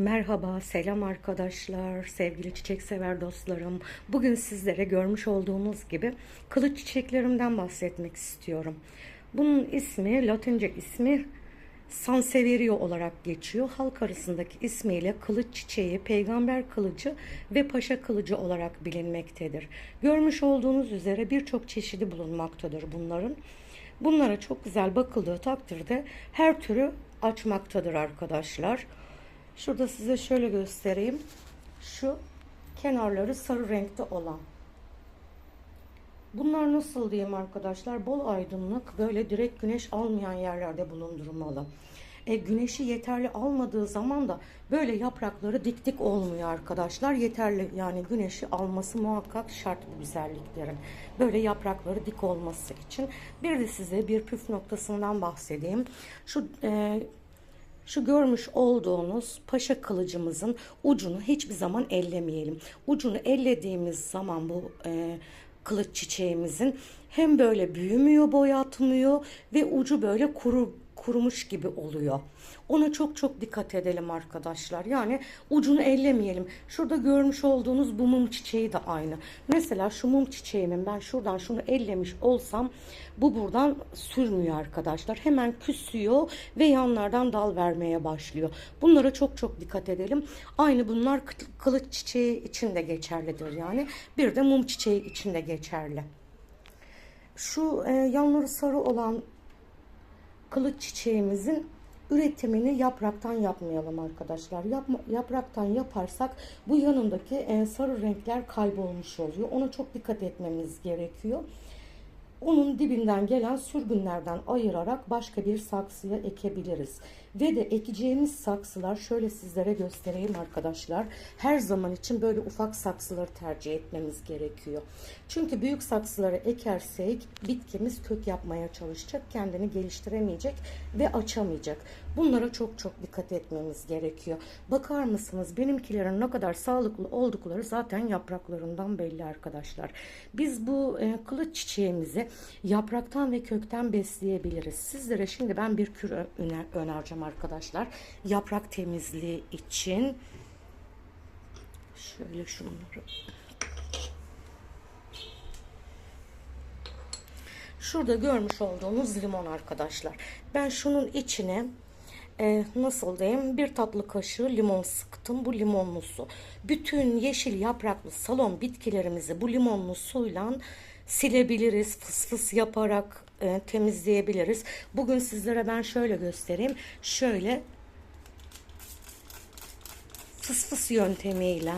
Merhaba, selam arkadaşlar, sevgili çiçek sever dostlarım. Bugün sizlere görmüş olduğunuz gibi kılıç çiçeklerimden bahsetmek istiyorum. Bunun ismi, Latince ismi Sanseverio olarak geçiyor. Halk arasındaki ismiyle kılıç çiçeği, peygamber kılıcı ve paşa kılıcı olarak bilinmektedir. Görmüş olduğunuz üzere birçok çeşidi bulunmaktadır bunların. Bunlara çok güzel bakıldığı takdirde her türü açmaktadır arkadaşlar. Şurada size şöyle göstereyim. Şu kenarları sarı renkte olan. Bunlar nasıl diyeyim arkadaşlar? Bol aydınlık böyle direkt güneş almayan yerlerde bulundurmalı. E, güneşi yeterli almadığı zaman da böyle yaprakları dik dik olmuyor arkadaşlar. Yeterli yani güneşi alması muhakkak şart bu güzelliklerin. Böyle yaprakları dik olması için. Bir de size bir püf noktasından bahsedeyim. Şu e, şu görmüş olduğunuz paşa kılıcımızın ucunu hiçbir zaman ellemeyelim. Ucunu ellediğimiz zaman bu e, kılıç çiçeğimizin hem böyle büyümüyor, boyatmıyor ve ucu böyle kuru kurumuş gibi oluyor. Ona çok çok dikkat edelim arkadaşlar. Yani ucunu ellemeyelim. Şurada görmüş olduğunuz bu mum çiçeği de aynı. Mesela şu mum çiçeğimin ben şuradan şunu ellemiş olsam bu buradan sürmüyor arkadaşlar. Hemen küsüyor ve yanlardan dal vermeye başlıyor. Bunlara çok çok dikkat edelim. Aynı bunlar kılıç çiçeği için de geçerlidir yani. Bir de mum çiçeği için de geçerli. Şu e, yanları sarı olan kılıç çiçeğimizin üretimini yapraktan yapmayalım arkadaşlar. Yapma, yapraktan yaparsak bu yanındaki e, sarı renkler kaybolmuş oluyor. Ona çok dikkat etmemiz gerekiyor. Onun dibinden gelen sürgünlerden ayırarak başka bir saksıya ekebiliriz. Ve de ekeceğimiz saksılar şöyle sizlere göstereyim arkadaşlar. Her zaman için böyle ufak saksıları tercih etmemiz gerekiyor. Çünkü büyük saksıları ekersek bitkimiz kök yapmaya çalışacak, kendini geliştiremeyecek ve açamayacak. Bunlara çok çok dikkat etmemiz gerekiyor. Bakar mısınız benimkilerin ne kadar sağlıklı oldukları zaten yapraklarından belli arkadaşlar. Biz bu e, kılıç çiçeğimizi yapraktan ve kökten besleyebiliriz. Sizlere şimdi ben bir kür öner önereceğim arkadaşlar. Yaprak temizliği için şöyle şunları Şurada görmüş olduğunuz limon arkadaşlar. Ben şunun içine e, nasıl diyeyim bir tatlı kaşığı limon sıktım. Bu limonlu su. Bütün yeşil yapraklı salon bitkilerimizi bu limonlu suyla silebiliriz. Fıs fıs yaparak e, temizleyebiliriz. Bugün sizlere ben şöyle göstereyim. Şöyle fıs fıs yöntemiyle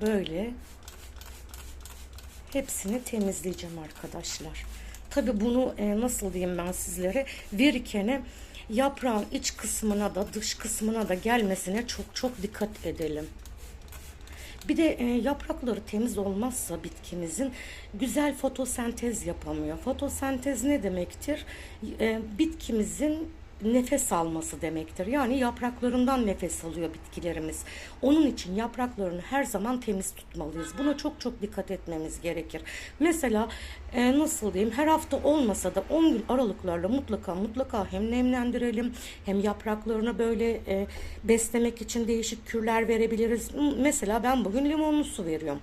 böyle hepsini temizleyeceğim arkadaşlar. Tabi bunu e, nasıl diyeyim ben sizlere verirken yaprağın iç kısmına da dış kısmına da gelmesine çok çok dikkat edelim. Bir de e, yaprakları temiz olmazsa bitkimizin güzel fotosentez yapamıyor. Fotosentez ne demektir? E, bitkimizin nefes alması demektir. Yani yapraklarından nefes alıyor bitkilerimiz. Onun için yapraklarını her zaman temiz tutmalıyız. Buna çok çok dikkat etmemiz gerekir. Mesela e, nasıl diyeyim her hafta olmasa da 10 gün aralıklarla mutlaka mutlaka hem nemlendirelim hem yapraklarına böyle e, beslemek için değişik kürler verebiliriz. Mesela ben bugün limonlu su veriyorum.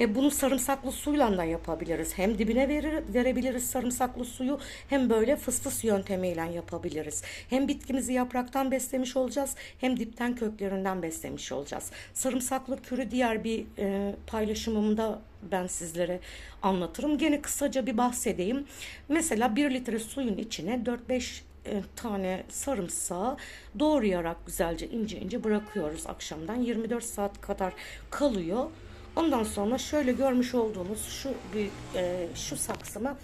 E, bunu sarımsaklı suyla da yapabiliriz. Hem dibine verir, verebiliriz sarımsaklı suyu hem böyle fıs fıs yöntemiyle yapabiliriz. Hem bitkimizi yapraktan beslemiş olacağız hem dipten köklerinden beslemiş olacağız. Sarımsaklı kürü diğer bir e, paylaşımımda ben sizlere anlatırım. Gene kısaca bir bahsedeyim. Mesela 1 litre suyun içine 4-5 e, tane sarımsağı doğrayarak güzelce ince ince bırakıyoruz akşamdan 24 saat kadar kalıyor. Ondan sonra şöyle görmüş olduğunuz şu büyük e, şu saksıma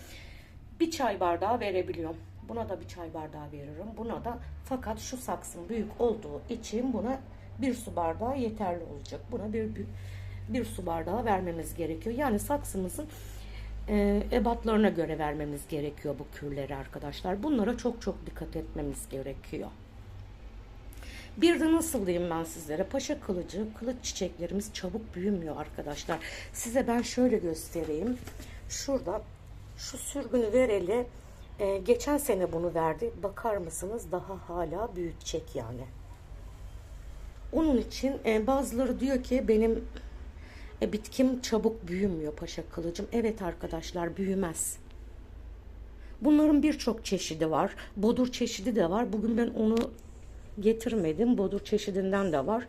bir çay bardağı verebiliyorum. Buna da bir çay bardağı veririm. Buna da fakat şu saksın büyük olduğu için buna bir su bardağı yeterli olacak. Buna bir, bir, bir su bardağı vermemiz gerekiyor. Yani saksımızın e, ebatlarına göre vermemiz gerekiyor bu kürleri arkadaşlar. Bunlara çok çok dikkat etmemiz gerekiyor. Bir de nasıl diyeyim ben sizlere paşa kılıcı kılıç çiçeklerimiz çabuk büyümüyor arkadaşlar. Size ben şöyle göstereyim. Şurada şu sürgünü vereli e, geçen sene bunu verdi. Bakar mısınız daha hala büyütecek yani. Onun için e, bazıları diyor ki benim e, bitkim çabuk büyümüyor paşa kılıcım. Evet arkadaşlar büyümez. Bunların birçok çeşidi var. Bodur çeşidi de var. Bugün ben onu getirmedim. Bodur çeşidinden de var.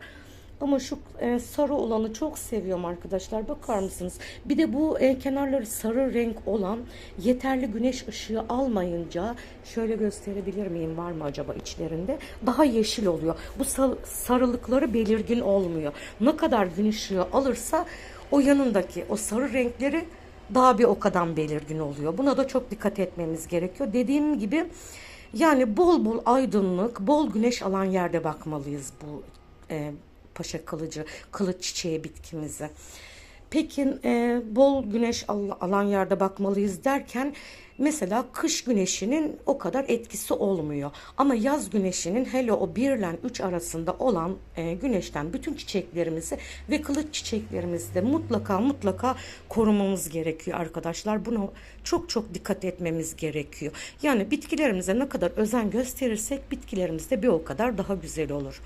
Ama şu e, sarı olanı çok seviyorum arkadaşlar. Bakar mısınız? Bir de bu e, kenarları sarı renk olan yeterli güneş ışığı almayınca şöyle gösterebilir miyim var mı acaba içlerinde? Daha yeşil oluyor. Bu sar- sarılıkları belirgin olmuyor. Ne kadar gün ışığı alırsa o yanındaki o sarı renkleri daha bir o kadar belirgin oluyor. Buna da çok dikkat etmemiz gerekiyor. Dediğim gibi yani bol bol aydınlık, bol güneş alan yerde bakmalıyız bu e, paşa kılıcı, kılıç çiçeği bitkimize. Peki e, bol güneş al- alan yerde bakmalıyız derken mesela kış güneşinin o kadar etkisi olmuyor. Ama yaz güneşinin hele o 1 ile 3 arasında olan e, güneşten bütün çiçeklerimizi ve kılıç çiçeklerimizi de mutlaka mutlaka korumamız gerekiyor arkadaşlar. Buna çok çok dikkat etmemiz gerekiyor. Yani bitkilerimize ne kadar özen gösterirsek bitkilerimiz de bir o kadar daha güzel olur.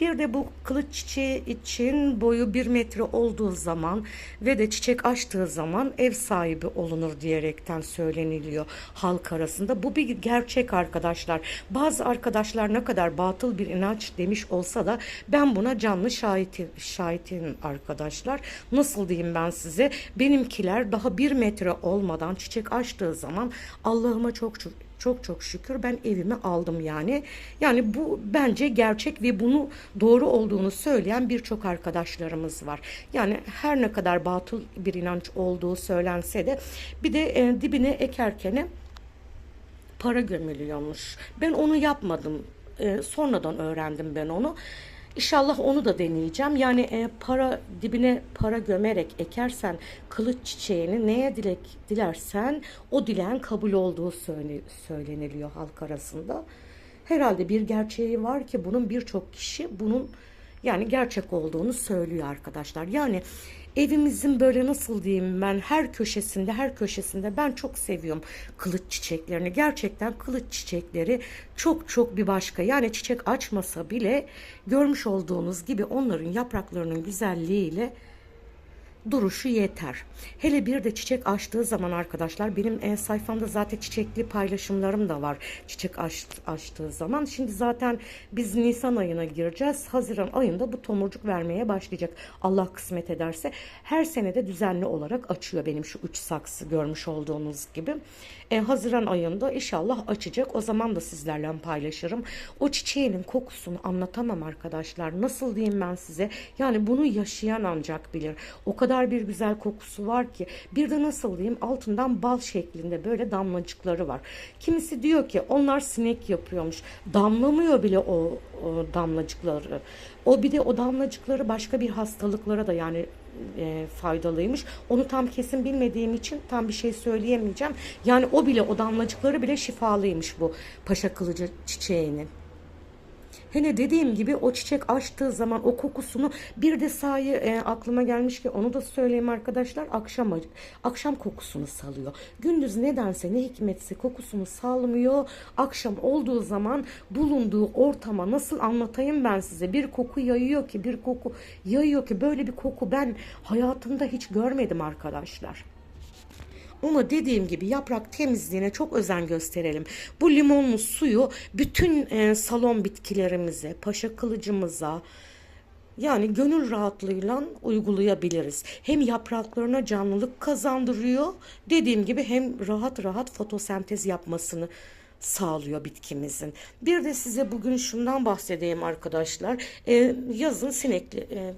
Bir de bu kılıç çiçeği için boyu bir metre olduğu zaman ve de çiçek açtığı zaman ev sahibi olunur diyerekten söyleniliyor halk arasında. Bu bir gerçek arkadaşlar. Bazı arkadaşlar ne kadar batıl bir inanç demiş olsa da ben buna canlı şahitim, şahitim arkadaşlar. Nasıl diyeyim ben size? Benimkiler daha bir metre olmadan çiçek açtığı zaman Allah'ıma çok çok çok şükür ben evimi aldım yani. Yani bu bence gerçek ve bunu doğru olduğunu söyleyen birçok arkadaşlarımız var. Yani her ne kadar batıl bir inanç olduğu söylense de bir de e, dibine ekerken para gömülüyormuş. Ben onu yapmadım. E, sonradan öğrendim ben onu. İnşallah onu da deneyeceğim. Yani e, para dibine para gömerek ekersen kılıç çiçeğini neye dilek dilersen o dileğin kabul olduğu söyle, söyleniliyor halk arasında. Herhalde bir gerçeği var ki bunun birçok kişi bunun yani gerçek olduğunu söylüyor arkadaşlar. Yani evimizin böyle nasıl diyeyim ben her köşesinde her köşesinde ben çok seviyorum kılıç çiçeklerini. Gerçekten kılıç çiçekleri çok çok bir başka. Yani çiçek açmasa bile görmüş olduğunuz gibi onların yapraklarının güzelliğiyle duruşu yeter. Hele bir de çiçek açtığı zaman arkadaşlar benim e, sayfamda zaten çiçekli paylaşımlarım da var. Çiçek aç, açtığı zaman. Şimdi zaten biz Nisan ayına gireceğiz. Haziran ayında bu tomurcuk vermeye başlayacak. Allah kısmet ederse. Her senede düzenli olarak açıyor benim şu üç saksı görmüş olduğunuz gibi. E, Haziran ayında inşallah açacak. O zaman da sizlerle paylaşırım. O çiçeğinin kokusunu anlatamam arkadaşlar. Nasıl diyeyim ben size? Yani bunu yaşayan ancak bilir. O kadar bir güzel kokusu var ki. Bir de nasıl diyeyim? Altından bal şeklinde böyle damlacıkları var. Kimisi diyor ki onlar sinek yapıyormuş. Damlamıyor bile o, o damlacıkları. O bir de o damlacıkları başka bir hastalıklara da yani e, faydalıymış. Onu tam kesin bilmediğim için tam bir şey söyleyemeyeceğim. Yani o bile o damlacıkları bile şifalıymış bu paşa kılıcı çiçeğinin. Hele dediğim gibi o çiçek açtığı zaman o kokusunu bir de sahi e, aklıma gelmiş ki onu da söyleyeyim arkadaşlar akşam akşam kokusunu salıyor. Gündüz nedense ne hikmetse kokusunu salmıyor. Akşam olduğu zaman bulunduğu ortama nasıl anlatayım ben size bir koku yayıyor ki bir koku yayıyor ki böyle bir koku ben hayatımda hiç görmedim arkadaşlar. Ama dediğim gibi yaprak temizliğine çok özen gösterelim. Bu limonlu suyu bütün e, salon bitkilerimize, paşa kılıcımıza, yani gönül rahatlığıyla uygulayabiliriz. Hem yapraklarına canlılık kazandırıyor. Dediğim gibi hem rahat rahat fotosentez yapmasını sağlıyor bitkimizin. Bir de size bugün şundan bahsedeyim arkadaşlar. E, yazın sinekli e,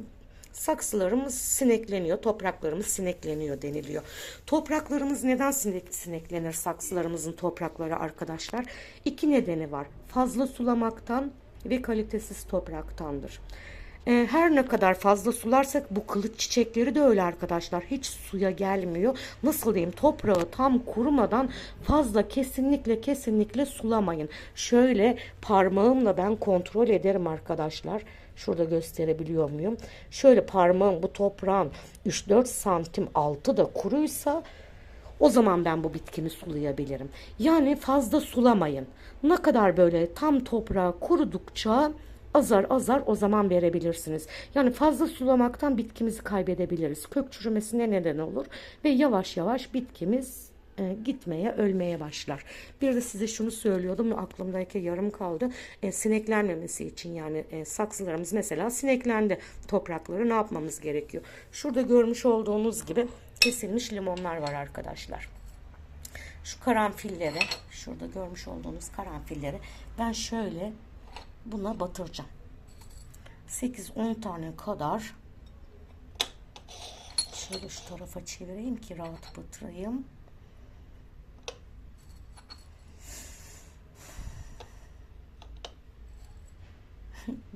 saksılarımız sinekleniyor, topraklarımız sinekleniyor deniliyor. Topraklarımız neden sinek, sineklenir saksılarımızın toprakları arkadaşlar? İki nedeni var. Fazla sulamaktan ve kalitesiz topraktandır. Ee, her ne kadar fazla sularsak bu kılıç çiçekleri de öyle arkadaşlar. Hiç suya gelmiyor. Nasıl diyeyim toprağı tam kurumadan fazla kesinlikle kesinlikle sulamayın. Şöyle parmağımla ben kontrol ederim arkadaşlar. Şurada gösterebiliyor muyum? Şöyle parmağım bu toprağın 3-4 santim altı da kuruysa o zaman ben bu bitkimi sulayabilirim. Yani fazla sulamayın. Ne kadar böyle tam toprağı kurudukça azar azar o zaman verebilirsiniz. Yani fazla sulamaktan bitkimizi kaybedebiliriz. Kök çürümesine neden olur ve yavaş yavaş bitkimiz e, gitmeye, ölmeye başlar. Bir de size şunu söylüyordum aklımdaki yarım kaldı. E, sineklenmemesi için yani e, saksılarımız mesela sineklendi. Toprakları ne yapmamız gerekiyor? Şurada görmüş olduğunuz gibi kesilmiş limonlar var arkadaşlar. Şu karanfilleri, şurada görmüş olduğunuz karanfilleri ben şöyle buna batıracağım. 8-10 tane kadar şöyle şu tarafa çevireyim ki rahat batırayım.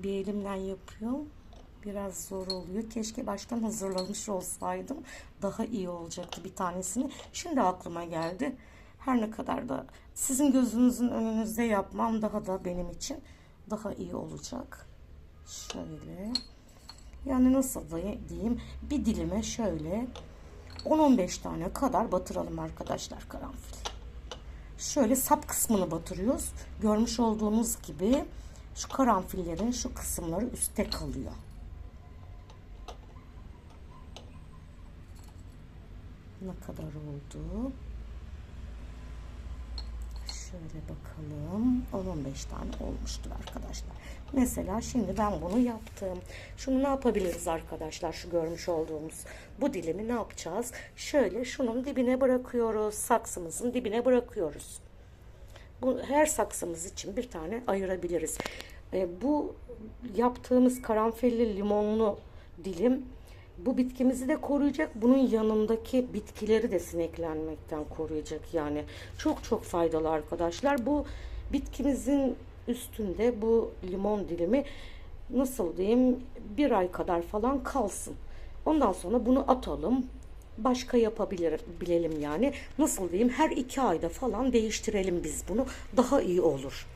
Bir elimden yapıyorum. Biraz zor oluyor. Keşke baştan hazırlamış olsaydım. Daha iyi olacaktı bir tanesini. Şimdi aklıma geldi. Her ne kadar da sizin gözünüzün önünüzde yapmam daha da benim için daha iyi olacak. Şöyle. Yani nasıl diyeyim? Bir dilime şöyle 10-15 tane kadar batıralım arkadaşlar karanfil. Şöyle sap kısmını batırıyoruz. Görmüş olduğunuz gibi şu karanfillerin şu kısımları üstte kalıyor. Ne kadar oldu? Şöyle bakalım. 10-15 tane olmuştur arkadaşlar. Mesela şimdi ben bunu yaptım. Şunu ne yapabiliriz arkadaşlar? Şu görmüş olduğumuz bu dilimi ne yapacağız? Şöyle şunun dibine bırakıyoruz. Saksımızın dibine bırakıyoruz. Her saksımız için bir tane ayırabiliriz. E, bu yaptığımız karanfilli limonlu dilim bu bitkimizi de koruyacak. Bunun yanındaki bitkileri de sineklenmekten koruyacak. Yani çok çok faydalı arkadaşlar. Bu bitkimizin üstünde bu limon dilimi nasıl diyeyim bir ay kadar falan kalsın. Ondan sonra bunu atalım. Başka yapabilir bilelim yani. Nasıl diyeyim her iki ayda falan değiştirelim biz bunu. Daha iyi olur.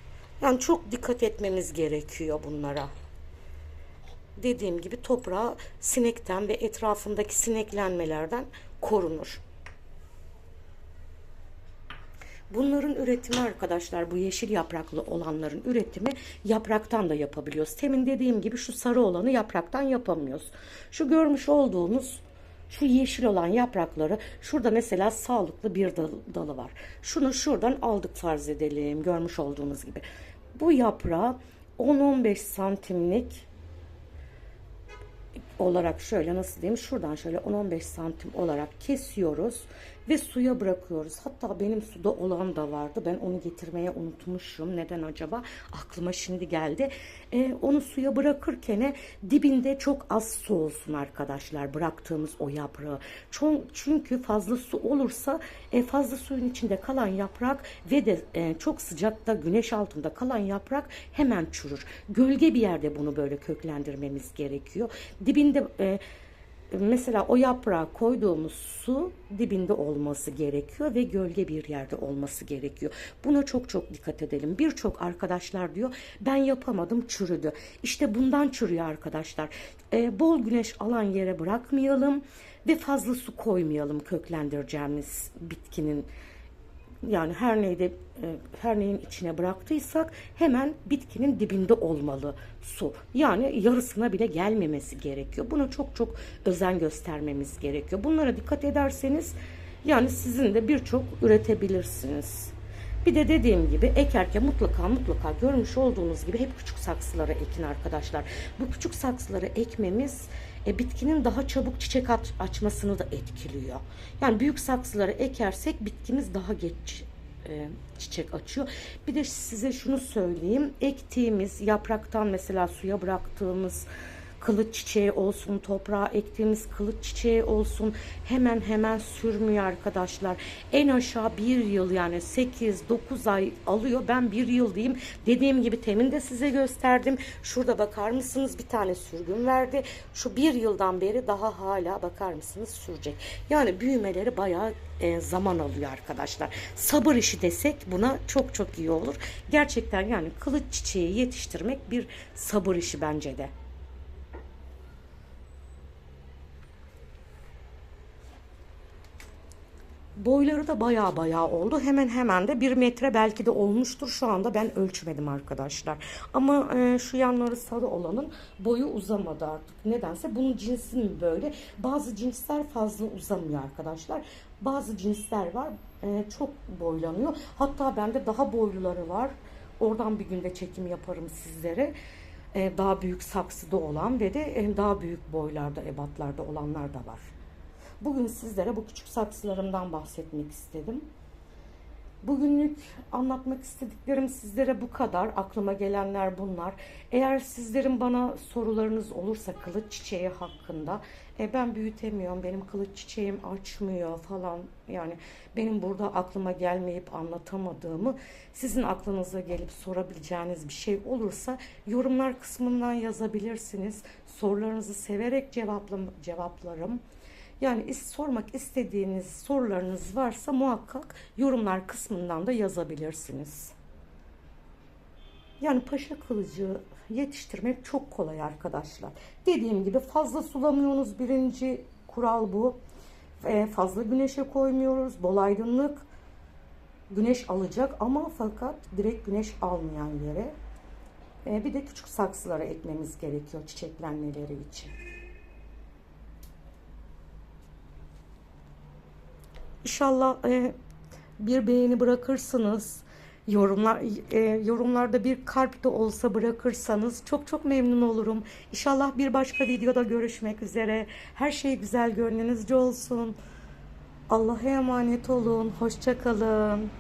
Yani çok dikkat etmemiz gerekiyor bunlara dediğim gibi toprağı sinekten ve etrafındaki sineklenmelerden korunur. Bunların üretimi arkadaşlar bu yeşil yapraklı olanların üretimi yapraktan da yapabiliyoruz. Temin dediğim gibi şu sarı olanı yapraktan yapamıyoruz. Şu görmüş olduğunuz şu yeşil olan yaprakları şurada mesela sağlıklı bir dalı var. Şunu şuradan aldık farz edelim görmüş olduğunuz gibi. Bu yaprağı 10-15 santimlik olarak şöyle nasıl diyeyim şuradan şöyle 10-15 santim olarak kesiyoruz ve suya bırakıyoruz. Hatta benim suda olan da vardı. Ben onu getirmeye unutmuşum. Neden acaba? Aklıma şimdi geldi. Ee, onu suya bırakırken dibinde çok az su olsun arkadaşlar. Bıraktığımız o yaprağı. Çünkü fazla su olursa e, fazla suyun içinde kalan yaprak ve de e, çok sıcakta güneş altında kalan yaprak hemen çürür. Gölge bir yerde bunu böyle köklendirmemiz gerekiyor. Dibinde e, mesela o yaprağa koyduğumuz su dibinde olması gerekiyor ve gölge bir yerde olması gerekiyor. Buna çok çok dikkat edelim. Birçok arkadaşlar diyor ben yapamadım çürüdü. İşte bundan çürüyor arkadaşlar. Ee, bol güneş alan yere bırakmayalım ve fazla su koymayalım köklendireceğimiz bitkinin yani her neyde e, her neyin içine bıraktıysak hemen bitkinin dibinde olmalı su. Yani yarısına bile gelmemesi gerekiyor. Buna çok çok özen göstermemiz gerekiyor. Bunlara dikkat ederseniz yani sizin de birçok üretebilirsiniz. Bir de dediğim gibi ekerken mutlaka mutlaka görmüş olduğunuz gibi hep küçük saksılara ekin arkadaşlar. Bu küçük saksıları ekmemiz e, bitkinin daha çabuk çiçek aç, açmasını da etkiliyor. Yani büyük saksıları ekersek bitkimiz daha geç e, çiçek açıyor. Bir de size şunu söyleyeyim. Ektiğimiz yapraktan mesela suya bıraktığımız kılıç çiçeği olsun, toprağa ektiğimiz kılıç çiçeği olsun hemen hemen sürmüyor arkadaşlar. En aşağı bir yıl yani 8-9 ay alıyor. Ben bir yıl diyeyim. Dediğim gibi temin de size gösterdim. Şurada bakar mısınız bir tane sürgün verdi. Şu bir yıldan beri daha hala bakar mısınız sürecek. Yani büyümeleri bayağı e, zaman alıyor arkadaşlar. Sabır işi desek buna çok çok iyi olur. Gerçekten yani kılıç çiçeği yetiştirmek bir sabır işi bence de. Boyları da baya baya oldu. Hemen hemen de bir metre belki de olmuştur. Şu anda ben ölçmedim arkadaşlar. Ama e, şu yanları sarı olanın boyu uzamadı artık. Nedense bunun cinsi mi böyle? Bazı cinsler fazla uzamıyor arkadaşlar. Bazı cinsler var e, çok boylanıyor. Hatta bende daha boyluları var. Oradan bir günde çekim yaparım sizlere. E, daha büyük saksıda olan ve de e, daha büyük boylarda, ebatlarda olanlar da var. Bugün sizlere bu küçük saksılarımdan bahsetmek istedim. Bugünlük anlatmak istediklerim sizlere bu kadar. Aklıma gelenler bunlar. Eğer sizlerin bana sorularınız olursa kılıç çiçeği hakkında e, ben büyütemiyorum, benim kılıç çiçeğim açmıyor falan. Yani benim burada aklıma gelmeyip anlatamadığımı sizin aklınıza gelip sorabileceğiniz bir şey olursa yorumlar kısmından yazabilirsiniz. Sorularınızı severek cevaplam cevaplarım. Yani sormak istediğiniz sorularınız varsa muhakkak yorumlar kısmından da yazabilirsiniz. Yani paşa kılıcı yetiştirmek çok kolay arkadaşlar. Dediğim gibi fazla sulamıyorsunuz birinci kural bu. E, fazla güneşe koymuyoruz. Bol aydınlık güneş alacak ama fakat direkt güneş almayan yere. E, bir de küçük saksılara ekmemiz gerekiyor çiçeklenmeleri için. İnşallah e, bir beğeni bırakırsınız. Yorumlar e, yorumlarda bir kalp de olsa bırakırsanız çok çok memnun olurum. İnşallah bir başka videoda görüşmek üzere. Her şey güzel gönlünüzce olsun. Allah'a emanet olun. Hoşça kalın.